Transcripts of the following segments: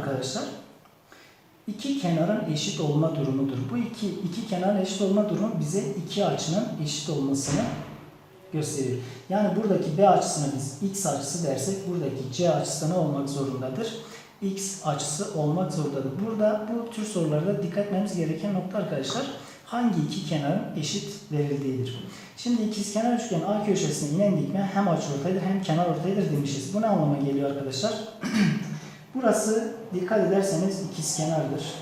arkadaşlar iki kenarın eşit olma durumudur. Bu iki, iki kenarın eşit olma durumu bize iki açının eşit olmasını gösteriyor. Yani buradaki B açısına biz X açısı dersek buradaki C açısı ne olmak zorundadır? X açısı olmak zorundadır. Burada bu tür sorularda dikkat etmemiz gereken nokta arkadaşlar hangi iki kenarın eşit verildiğidir. Şimdi ikizkenar üçgen A köşesine inen dikme hem açıortaydır hem kenar ortaydır demişiz. Bu ne anlama geliyor arkadaşlar? Burası dikkat ederseniz ikizkenardır.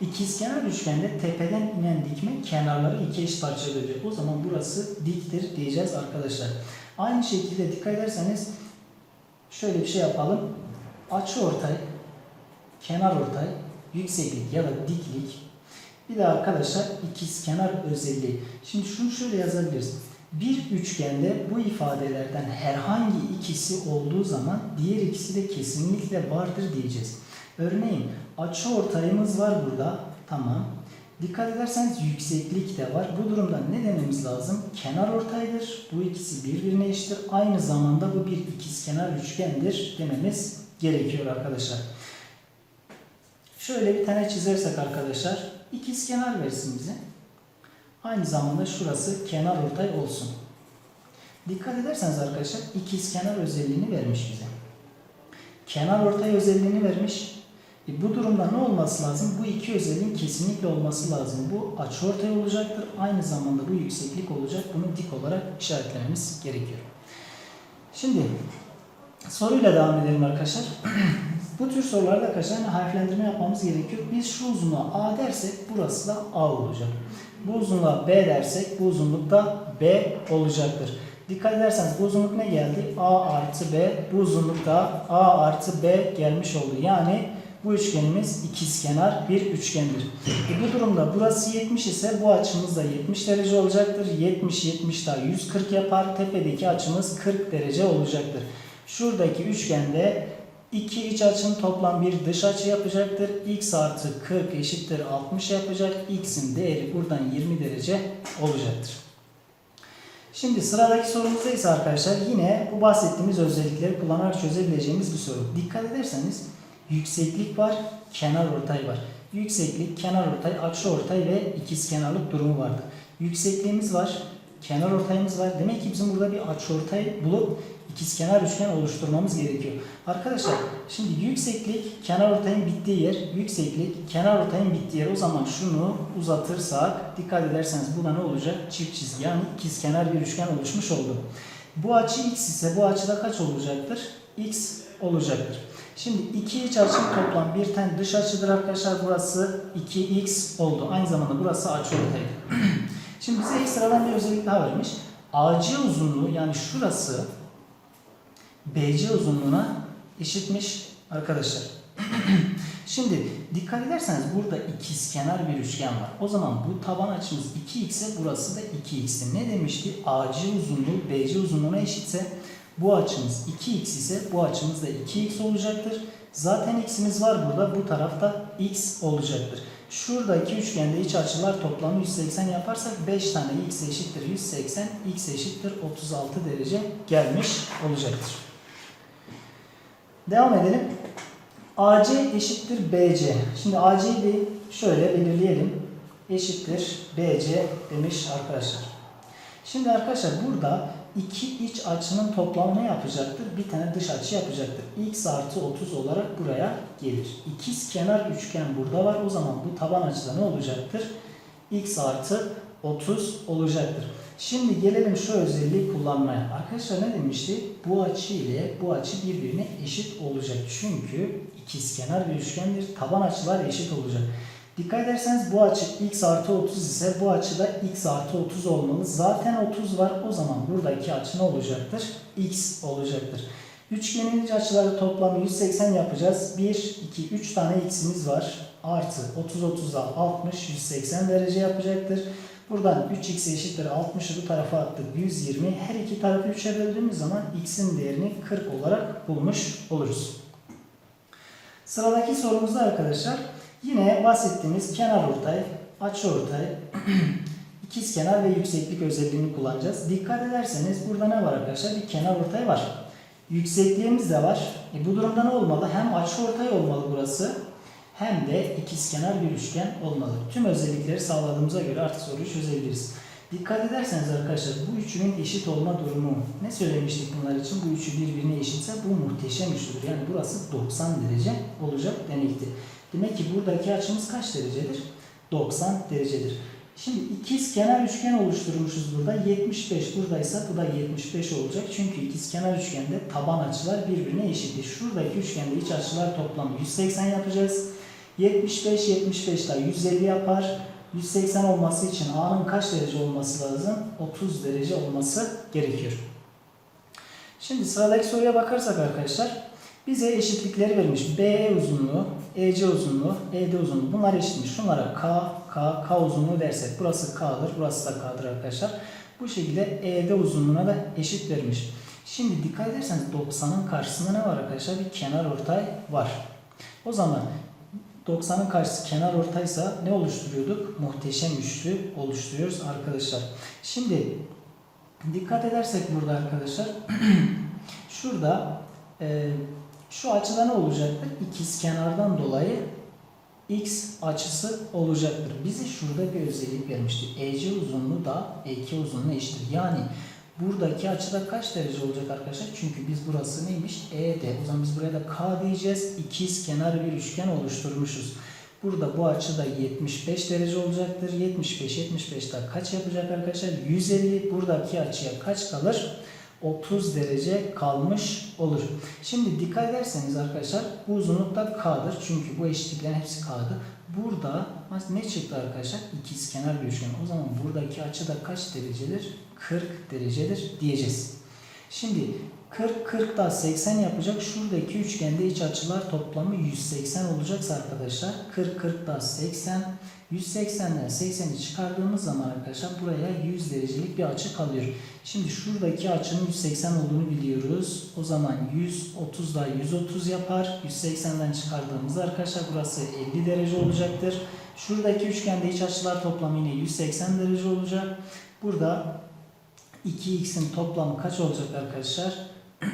İkizkenar üçgende tepeden inen dikme kenarları iki eşit parçaya bölecek. O zaman burası diktir diyeceğiz arkadaşlar. Aynı şekilde dikkat ederseniz şöyle bir şey yapalım. Açı ortay, kenar ortay, yükseklik ya da diklik. Bir de arkadaşlar ikizkenar özelliği. Şimdi şunu şöyle yazabiliriz. Bir üçgende bu ifadelerden herhangi ikisi olduğu zaman diğer ikisi de kesinlikle vardır diyeceğiz. Örneğin açı ortayımız var burada. Tamam. Dikkat ederseniz yükseklik de var. Bu durumda ne dememiz lazım? Kenar ortaydır. Bu ikisi birbirine eşittir. Aynı zamanda bu bir ikizkenar üçgendir dememiz gerekiyor arkadaşlar. Şöyle bir tane çizersek arkadaşlar ikizkenar versin bize. Aynı zamanda şurası kenar ortay olsun. Dikkat ederseniz arkadaşlar ikizkenar özelliğini vermiş bize. Kenar ortay özelliğini vermiş. E bu durumda ne olması lazım? Bu iki özelliğin kesinlikle olması lazım. Bu açıortay olacaktır. Aynı zamanda bu yükseklik olacak. Bunu dik olarak işaretlememiz gerekiyor. Şimdi soruyla devam edelim arkadaşlar. bu tür sorularda arkadaşlar hani harflendirme yapmamız gerekiyor. Biz şu uzunluğa A dersek burası da A olacak. Bu uzunluğa B dersek bu uzunluk da B olacaktır. Dikkat ederseniz bu uzunluk ne geldi? A artı B. Bu uzunluk da A artı B gelmiş oldu. Yani bu üçgenimiz ikizkenar bir üçgendir. E bu durumda burası 70 ise bu açımız da 70 derece olacaktır. 70 70 daha 140 yapar. Tepedeki açımız 40 derece olacaktır. Şuradaki üçgende iki iç açının toplam bir dış açı yapacaktır. X artı 40 eşittir 60 yapacak. X'in değeri buradan 20 derece olacaktır. Şimdi sıradaki sorumuzda ise arkadaşlar yine bu bahsettiğimiz özellikleri kullanarak çözebileceğimiz bir soru. Dikkat ederseniz yükseklik var, kenar ortay var. Yükseklik, kenar ortay, açı ortay ve ikizkenarlık durumu vardı. Yüksekliğimiz var, kenar ortayımız var. Demek ki bizim burada bir açı ortay bulup ikizkenar üçgen oluşturmamız gerekiyor. Arkadaşlar şimdi yükseklik kenar ortayın bittiği yer, yükseklik kenar ortayın bittiği yer. O zaman şunu uzatırsak dikkat ederseniz bu ne olacak? Çift çizgi yani ikizkenar bir üçgen oluşmuş oldu. Bu açı x ise bu açıda kaç olacaktır? x olacaktır. Şimdi iki iç açının toplam bir tane dış açıdır arkadaşlar. Burası 2x oldu. Aynı zamanda burası açı ortaydı. Şimdi bize ekstradan bir özellik daha vermiş. AC uzunluğu yani şurası BC uzunluğuna eşitmiş arkadaşlar. Şimdi dikkat ederseniz burada ikizkenar bir üçgen var. O zaman bu taban açımız 2x ise burası da 2x'ti. Ne demişti? AC uzunluğu BC uzunluğuna eşitse bu açımız 2x ise bu açımız da 2x olacaktır. Zaten x'imiz var burada. Bu tarafta x olacaktır. Şuradaki üçgende iç açılar toplamı 180 yaparsak 5 tane x eşittir 180, x eşittir 36 derece gelmiş olacaktır. Devam edelim. AC eşittir BC. Şimdi AC'yi bir şöyle belirleyelim. Eşittir BC demiş arkadaşlar. Şimdi arkadaşlar burada iki iç açının toplamı ne yapacaktır? Bir tane dış açı yapacaktır. X artı 30 olarak buraya gelir. İkiz kenar üçgen burada var. O zaman bu taban açıda ne olacaktır? X artı 30 olacaktır. Şimdi gelelim şu özelliği kullanmaya. Arkadaşlar ne demişti? Bu açı ile bu açı birbirine eşit olacak. Çünkü ikizkenar bir üçgendir. Taban açılar eşit olacak. Dikkat ederseniz bu açı x artı 30 ise bu açı da x artı 30 olmalı. Zaten 30 var. O zaman buradaki açı ne olacaktır? x olacaktır. Üçgenin iç açıları toplamı 180 yapacağız. 1, 2, 3 tane x'imiz var. Artı 30, 30'da 60, 180 derece yapacaktır. Buradan 3x eşittir 60'ı bu tarafa attık 120. Her iki tarafı 3'e böldüğümüz zaman x'in değerini 40 olarak bulmuş oluruz. Sıradaki sorumuzda arkadaşlar yine bahsettiğimiz kenar ortay, açı ortay, ikizkenar ve yükseklik özelliğini kullanacağız. Dikkat ederseniz burada ne var arkadaşlar? Bir kenar ortay var. Yüksekliğimiz de var. E bu durumda ne olmalı? Hem açıortay olmalı burası hem de ikizkenar bir üçgen olmalı. Tüm özellikleri sağladığımıza göre artık soruyu çözebiliriz. Dikkat ederseniz arkadaşlar bu üçünün eşit olma durumu ne söylemiştik bunlar için? Bu üçü birbirine eşitse bu muhteşem üçlüdür. Yani burası 90 derece olacak demektir. Demek ki buradaki açımız kaç derecedir? 90 derecedir. Şimdi ikiz kenar üçgen oluşturmuşuz burada. 75 buradaysa bu da 75 olacak. Çünkü ikiz kenar üçgende taban açılar birbirine eşittir. Şuradaki üçgende iç açılar toplamı 180 yapacağız. 75 75 daha 150 yapar. 180 olması için A'nın kaç derece olması lazım? 30 derece olması gerekiyor. Şimdi sıradaki soruya bakarsak arkadaşlar bize eşitlikleri vermiş. BE uzunluğu, EC uzunluğu, ED uzunluğu bunlar eşitmiş. Şunlara K, K, K uzunluğu dersek burası K'dır, burası da K'dır arkadaşlar. Bu şekilde ED uzunluğuna da eşit vermiş. Şimdi dikkat ederseniz 90'ın karşısında ne var arkadaşlar? Bir kenar ortay var. O zaman 90'ın karşısı kenar ortaysa ne oluşturuyorduk? Muhteşem üçlü oluşturuyoruz arkadaşlar. Şimdi dikkat edersek burada arkadaşlar şurada e, şu açıda ne olacaktır? İkiz kenardan dolayı x açısı olacaktır. Bize şurada bir özellik vermişti. EC uzunluğu da EK uzunluğuna eşittir. Yani buradaki açıda kaç derece olacak arkadaşlar? Çünkü biz burası neymiş? ED. O zaman biz buraya da K diyeceğiz. İkiz kenar bir üçgen oluşturmuşuz. Burada bu açı da 75 derece olacaktır. 75 75 daha kaç yapacak arkadaşlar? 150. Buradaki açıya kaç kalır? 30 derece kalmış olur. Şimdi dikkat ederseniz arkadaşlar bu uzunluk da K'dır. Çünkü bu eşitliklerin hepsi K'dı. Burada ne çıktı arkadaşlar? İkiz kenar bir üçgen. O zaman buradaki açı da kaç derecedir? 40 derecedir diyeceğiz. Şimdi 40 40 da 80 yapacak. Şuradaki üçgende iç açılar toplamı 180 olacaksa arkadaşlar 40 40 da 80 180'den 80'i çıkardığımız zaman arkadaşlar buraya 100 derecelik bir açı kalıyor. Şimdi şuradaki açının 180 olduğunu biliyoruz. O zaman 130 da 130 yapar. 180'den çıkardığımızda arkadaşlar burası 50 derece olacaktır. Şuradaki üçgende iç açılar toplamı yine 180 derece olacak. Burada 2x'in toplamı kaç olacak arkadaşlar?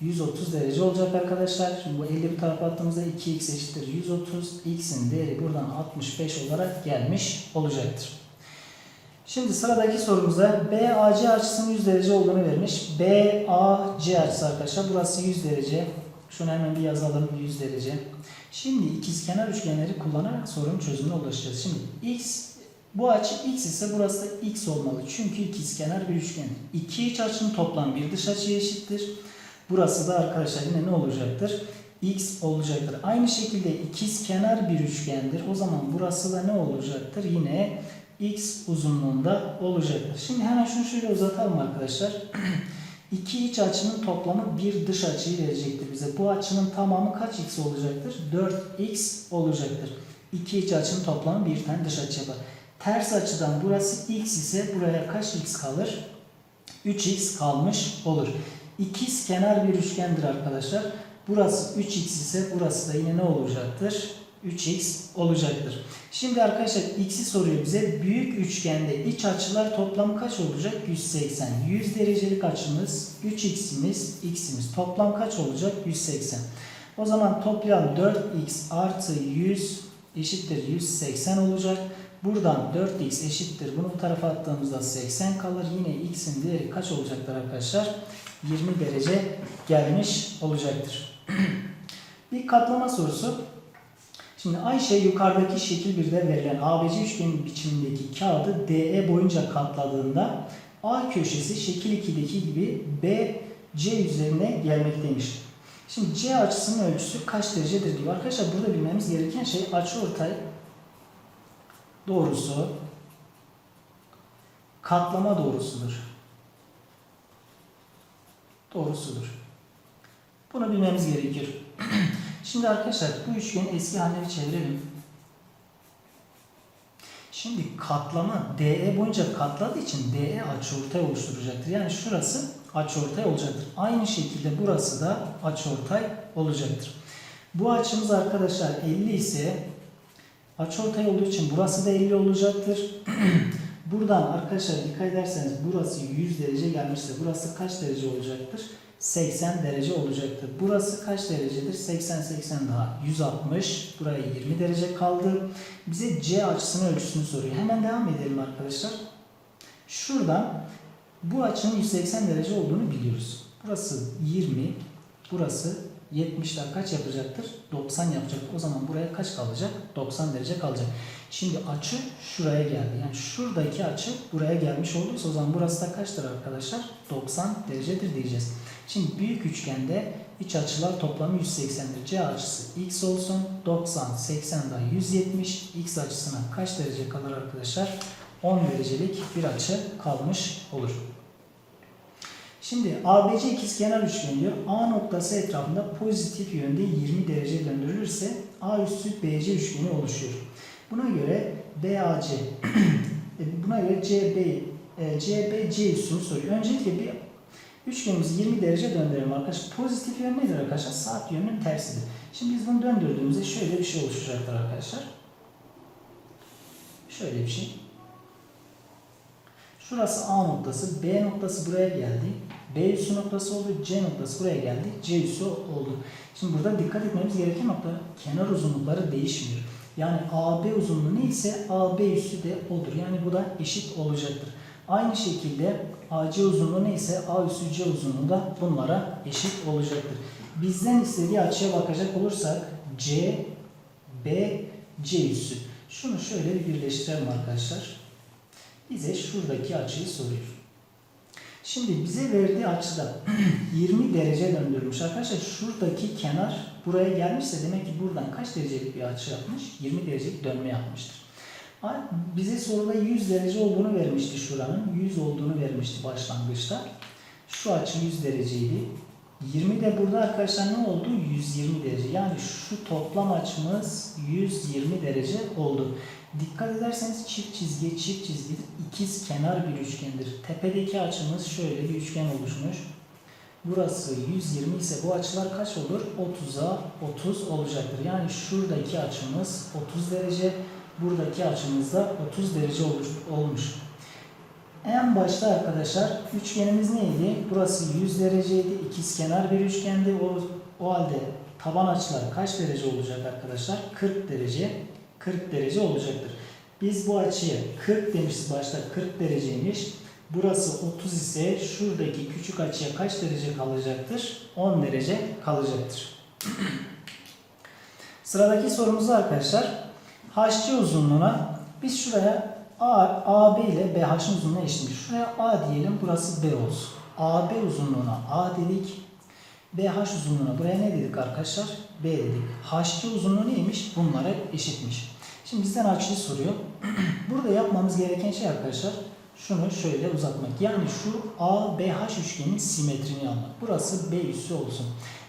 130 derece olacak arkadaşlar. Şimdi bu 50 bir tarafa attığımızda 2x eşittir 130. x'in değeri buradan 65 olarak gelmiş olacaktır. Şimdi sıradaki sorumuzda BAC açısının 100 derece olduğunu vermiş. BAC açısı arkadaşlar burası 100 derece. Şunu hemen bir yazalım 100 derece. Şimdi ikizkenar üçgenleri kullanarak sorunun çözümüne ulaşacağız. Şimdi x bu açı x ise burası da x olmalı. Çünkü ikizkenar bir üçgen. İki iç açının toplam bir dış açıya eşittir. Burası da arkadaşlar yine ne olacaktır? x olacaktır. Aynı şekilde ikizkenar bir üçgendir. O zaman burası da ne olacaktır? Yine x uzunluğunda olacaktır. Şimdi hemen şunu şöyle uzatalım arkadaşlar. İki iç açının toplamı bir dış açıyı verecektir bize. Bu açının tamamı kaç x olacaktır? 4x olacaktır. İki iç açının toplamı bir tane dış açı yapar. Ters açıdan burası x ise buraya kaç x kalır? 3x kalmış olur. İkiz kenar bir üçgendir arkadaşlar. Burası 3x ise burası da yine ne olacaktır? 3x olacaktır. Şimdi arkadaşlar x'i soruyor bize. Büyük üçgende iç açılar toplamı kaç olacak? 180. 100 derecelik açımız 3x'imiz, x'imiz. Toplam kaç olacak? 180. O zaman toplayalım 4x artı 100 eşittir 180 olacak. Buradan 4x eşittir. Bunu bu tarafa attığımızda 80 kalır. Yine x'in değeri kaç olacaktır arkadaşlar? 20 derece gelmiş olacaktır. bir katlama sorusu. Şimdi Ayşe yukarıdaki şekil 1'de verilen ABC üçgenin biçimindeki kağıdı DE boyunca katladığında A köşesi şekil 2'deki gibi BC üzerine gelmekteymiş. Şimdi C açısının ölçüsü kaç derecedir diyor. Arkadaşlar burada bilmemiz gereken şey açıortay doğrusu katlama doğrusudur. Doğrusudur. Bunu bilmemiz gerekiyor. Şimdi arkadaşlar bu üçgenin eski halini çevirelim. Şimdi katlama DE boyunca katladığı için DE açıortay oluşturacaktır. Yani şurası açıortay olacaktır. Aynı şekilde burası da açıortay olacaktır. Bu açımız arkadaşlar 50 ise açıortay olduğu için burası da 50 olacaktır. Buradan arkadaşlar dikkat ederseniz burası 100 derece gelmişse burası kaç derece olacaktır? 80 derece olacaktır. Burası kaç derecedir? 80 80 daha 160. Buraya 20 derece kaldı. Bize C açısının ölçüsünü soruyor. Hemen devam edelim arkadaşlar. Şuradan bu açının 180 derece olduğunu biliyoruz. Burası 20, burası 70 daha kaç yapacaktır? 90 yapacak. O zaman buraya kaç kalacak? 90 derece kalacak. Şimdi açı şuraya geldi. Yani şuradaki açı buraya gelmiş olduysa o zaman burası da kaçtır arkadaşlar? 90 derecedir diyeceğiz. Şimdi büyük üçgende iç açılar toplamı 180'dir. C açısı x olsun. 90, 80 daha 170. X açısına kaç derece kalır arkadaşlar? 10 derecelik bir açı kalmış olur. Şimdi ABC ikizkenar üçgen diyor. A noktası etrafında pozitif yönde 20 derece döndürülürse A üssü BC üçgeni oluşuyor. Buna göre BAC e, buna göre CB e, CB C üssünü soruyor. Öncelikle bir üçgenimizi 20 derece döndürelim arkadaşlar. Pozitif yön nedir arkadaşlar? Saat yönünün tersidir. Şimdi biz bunu döndürdüğümüzde şöyle bir şey oluşacaktır arkadaşlar. Şöyle bir şey. Şurası A noktası, B noktası buraya geldi. B üssü noktası oldu, C noktası buraya geldi, C üssü oldu. Şimdi burada dikkat etmemiz gereken nokta kenar uzunlukları değişmiyor. Yani AB uzunluğu neyse AB üssü de odur. Yani bu da eşit olacaktır. Aynı şekilde AC uzunluğu neyse A üssü C uzunluğu da bunlara eşit olacaktır. Bizden istediği açıya bakacak olursak C, B, C üssü. Şunu şöyle bir birleştirelim arkadaşlar. Bize şuradaki açıyı soruyor. Şimdi bize verdiği açıda 20 derece döndürmüş. Arkadaşlar şuradaki kenar buraya gelmişse demek ki buradan kaç derecelik bir açı yapmış? 20 derecelik dönme yapmıştır. Bize soruda 100 derece olduğunu vermişti şuranın. 100 olduğunu vermişti başlangıçta. Şu açı 100 dereceydi. 20 de burada arkadaşlar ne oldu? 120 derece. Yani şu toplam açımız 120 derece oldu. Dikkat ederseniz çift çizgi, çift çizgi ikiz kenar bir üçgendir. Tepedeki açımız şöyle bir üçgen oluşmuş. Burası 120 ise bu açılar kaç olur? 30'a 30 olacaktır. Yani şuradaki açımız 30 derece, buradaki açımız da 30 derece olmuş. En başta arkadaşlar üçgenimiz neydi? Burası 100 dereceydi. İkiz kenar bir üçgendi. O, o halde taban açılar kaç derece olacak arkadaşlar? 40 derece. 40 derece olacaktır. Biz bu açıya 40 demişiz başta 40 dereceymiş. Burası 30 ise şuradaki küçük açıya kaç derece kalacaktır? 10 derece kalacaktır. Sıradaki sorumuz arkadaşlar. HC uzunluğuna biz şuraya A, AB ile BH'ın uzunluğuna eşitmiş. Şuraya A diyelim burası B olsun. AB uzunluğuna A dedik. BH uzunluğuna buraya ne dedik arkadaşlar? B dedik. HC uzunluğu neymiş? Bunlara eşitmiş. Şimdi bizden açıyı soruyor. Burada yapmamız gereken şey arkadaşlar şunu şöyle uzatmak. Yani şu ABH üçgenin simetrini almak. Burası B üssü olsun.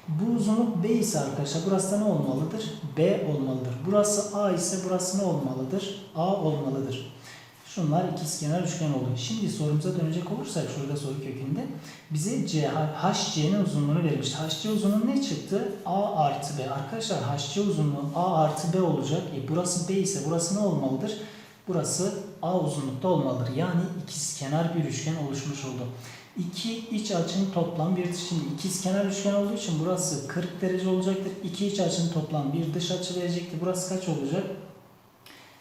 Bu uzunluk B ise arkadaşlar burası da ne olmalıdır? B olmalıdır. Burası A ise burası ne olmalıdır? A olmalıdır. Şunlar ikizkenar üçgen oldu. Şimdi sorumuza dönecek olursak şurada soru kökünde bize C, HC'nin uzunluğunu vermiş. HC uzunluğu ne çıktı? A artı B. Arkadaşlar HC uzunluğu A artı B olacak. E burası B ise burası ne olmalıdır? Burası A uzunlukta olmalıdır. Yani ikizkenar bir üçgen oluşmuş oldu. İki iç açının toplam bir şimdi ikizkenar üçgen olduğu için burası 40 derece olacaktır. İki iç açının toplam bir dış açı verecekti. Burası kaç olacak?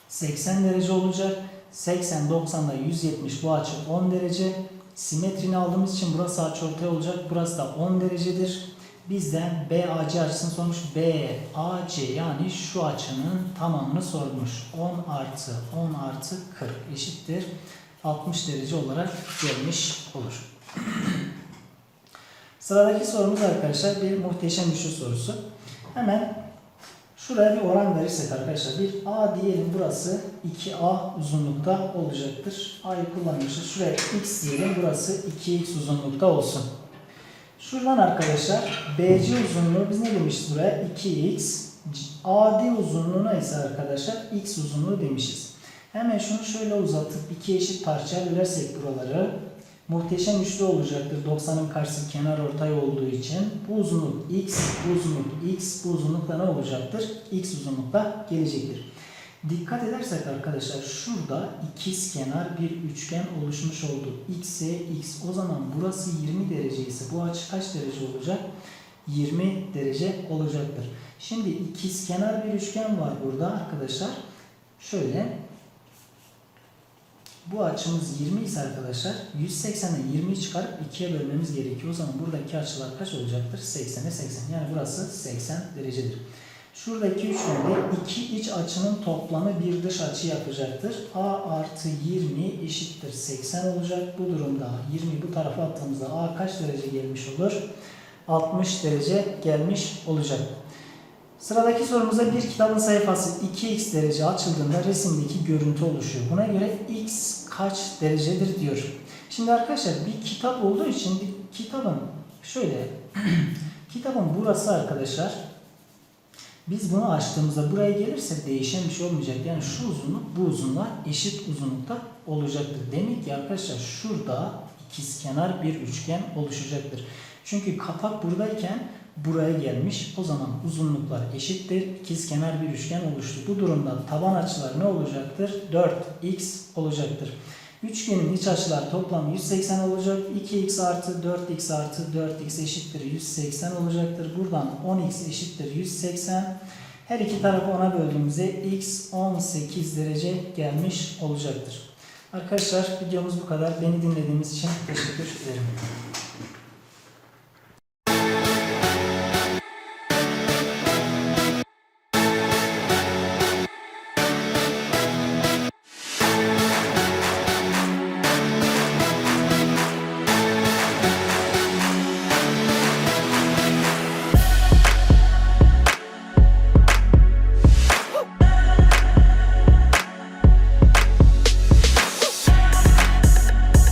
80 derece olacak. 80, 90 da 170 bu açı 10 derece. Simetrini aldığımız için burası açıortay olacak. Burası da 10 derecedir. Bizden BAC açısını sormuş. BAC yani şu açının tamamını sormuş. 10 artı 10 artı 40 eşittir. 60 derece olarak gelmiş olur. Sıradaki sorumuz arkadaşlar bir muhteşem üçlü sorusu. Hemen Şuraya bir oran verirsek arkadaşlar bir A diyelim burası 2A uzunlukta olacaktır. A'yı kullanmışız. Şuraya X diyelim burası 2X uzunlukta olsun. Şuradan arkadaşlar BC uzunluğu biz ne demişiz buraya? 2X. AD uzunluğuna ise arkadaşlar X uzunluğu demişiz. Hemen şunu şöyle uzatıp iki eşit parçaya bölersek buraları muhteşem üçlü olacaktır. 90'ın karşısı kenar ortay olduğu için bu uzunluk x, bu uzunluk x, bu uzunlukta ne olacaktır? x uzunlukta gelecektir. Dikkat edersek arkadaşlar şurada ikiz kenar bir üçgen oluşmuş oldu. X'e X. O zaman burası 20 derece ise bu açı kaç derece olacak? 20 derece olacaktır. Şimdi ikiz kenar bir üçgen var burada arkadaşlar. Şöyle bu açımız 20 ise arkadaşlar 180'e 20'yi çıkarıp 2'ye bölmemiz gerekiyor. O zaman buradaki açılar kaç olacaktır? 80'e 80. Yani burası 80 derecedir. Şuradaki üçgende iki iç açının toplamı bir dış açı yapacaktır. A artı 20 eşittir 80 olacak. Bu durumda 20 bu tarafa attığımızda A kaç derece gelmiş olur? 60 derece gelmiş olacak. Sıradaki sorumuza bir kitabın sayfası 2x derece açıldığında resimdeki görüntü oluşuyor. Buna göre x kaç derecedir diyor. Şimdi arkadaşlar bir kitap olduğu için bir kitabın şöyle kitabın burası arkadaşlar biz bunu açtığımızda buraya gelirse değişen bir şey olmayacak. Yani şu uzunluk bu uzunluğa eşit uzunlukta olacaktır. Demek ki arkadaşlar şurada ikizkenar bir üçgen oluşacaktır. Çünkü kapak buradayken buraya gelmiş. O zaman uzunluklar eşittir. İkizkenar bir üçgen oluştu. Bu durumda taban açılar ne olacaktır? 4x olacaktır. Üçgenin iç açılar toplamı 180 olacak. 2x artı 4x artı 4x eşittir 180 olacaktır. Buradan 10x eşittir 180. Her iki tarafı ona böldüğümüzde x 18 derece gelmiş olacaktır. Arkadaşlar videomuz bu kadar. Beni dinlediğiniz için teşekkür ederim.